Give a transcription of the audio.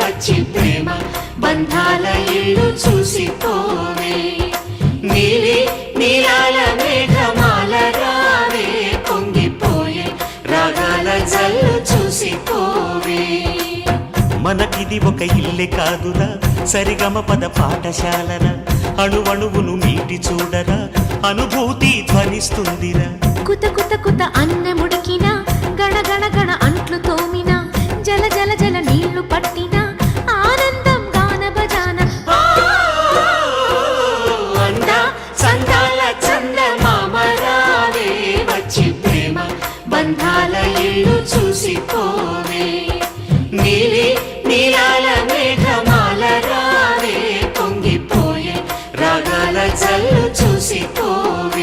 వచ్చి ప్రేమ బంధాల ఇల్లు చూసిపోవే. నీలి నీలాల మేఘమాల రావే పొంగిపోయే రాగాల జల్లు చూసిపోవే. మనకిది ఒక ఇల్లే కాదురా సరిగమ పద పాఠశాలరా. అణువణువును మీటి చూడరా అనుభూతి ధ్వనిస్తుందిరా. కుత కుత కుత అన్న జల జల జల నీళ్ళు పట్టిన ఆనందం గాన భజాన. చందాల చంద మామరావే వచ్చి ప్రేమ బంధాల ఇల్లు చూసిపోవే నీలి నీలాల మేఘమాల రావే పొంగిపోయే రాగాల చల్లు చూసిపోవే